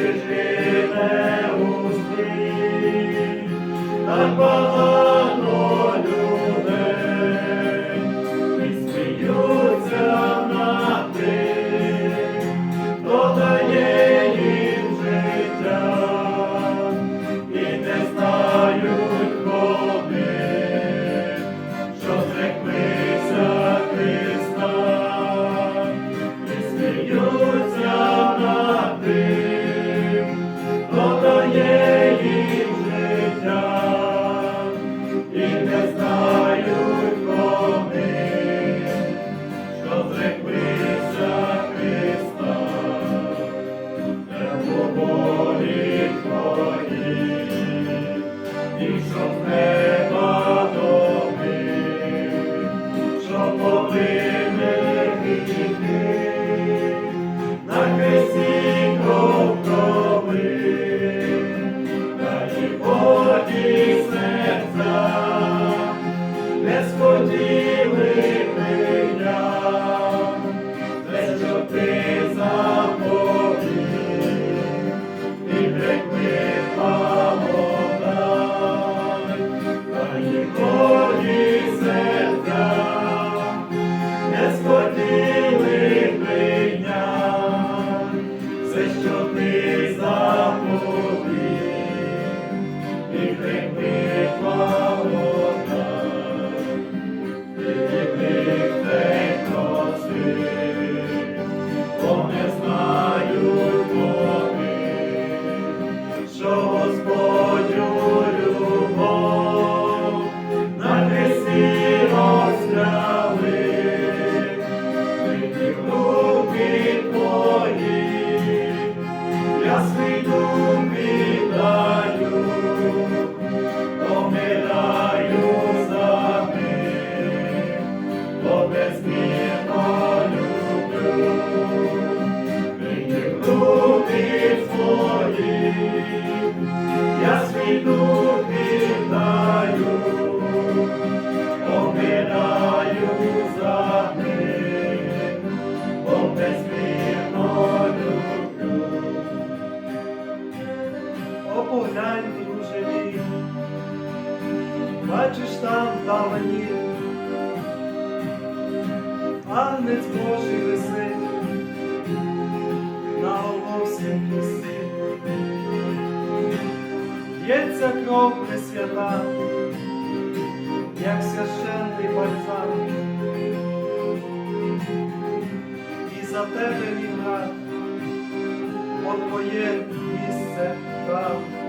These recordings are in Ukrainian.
Ти ж не устрій, так багато. livre em mim. бачиш там давані, панець Божий висить на волосі хресті. Б'ється кров не свята, як священний бальзам. І за тебе він рад, от твоє місце там.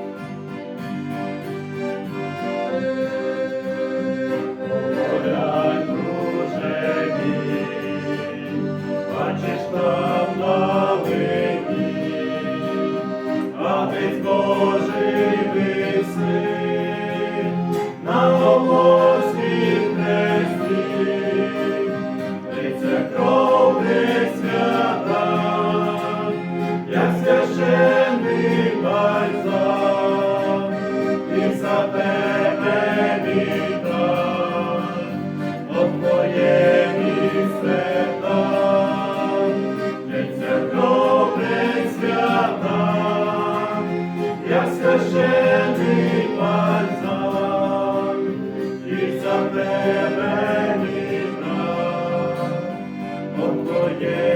Блажений бальзам, і за тебе віна, Бог твоє